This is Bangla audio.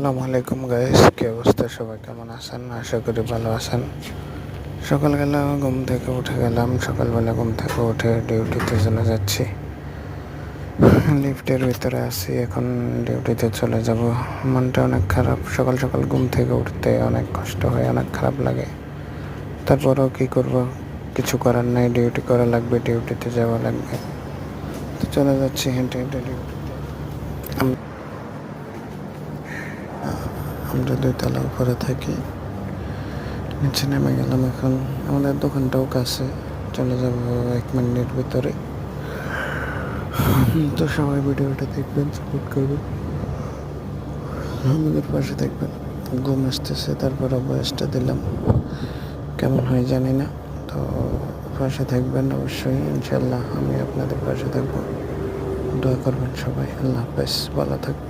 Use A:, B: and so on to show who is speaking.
A: আসসালামু আলাইকুম গাইস কি অবস্থা? সবাই কেমন আছেন? আশা করি ভালো আছেন। সকালবেলা ঘুম থেকে উঠে গেলাম। সকালবেলা ঘুম থেকে উঠে ডিউটিতে চলে যাচ্ছি। লিফটের ভিতরে আছি। এখন ডিউটিতে চলে যাব। মনটা অনেক খারাপ। সকাল সকাল ঘুম থেকে উঠতে অনেক কষ্ট হয়, অনেক খারাপ লাগে। তারপরেও কি করব? কিছু করার নাই। ডিউটি করা লাগবে, ডিউটিতে যাওয়া লাগবে। তো চলে যাচ্ছি হেঁটে হেঁটে ডিউটিতে। আমরা দুইতলা উপরে থাকি। নিচে নেমে গেলাম এখন। আমাদের দোকানটাও কাছে। চলে যাব এক মিনিটের ভিতরে। তো সবাই ভিডিওটা দেখবেন সাপোর্ট করবেন। আমাদের পাশে দেখবেন ঘুম আসতেছে, তারপর বয়সটা দিলাম। কেমন হয় জানি না। তো পাশে থাকবেন অবশ্যই ইনশাল্লাহ আমি আপনাদের পাশে থাকব। দোয়া করবেন সবাই। আল্লাহ হাফেজ। ভালো থাকবেন।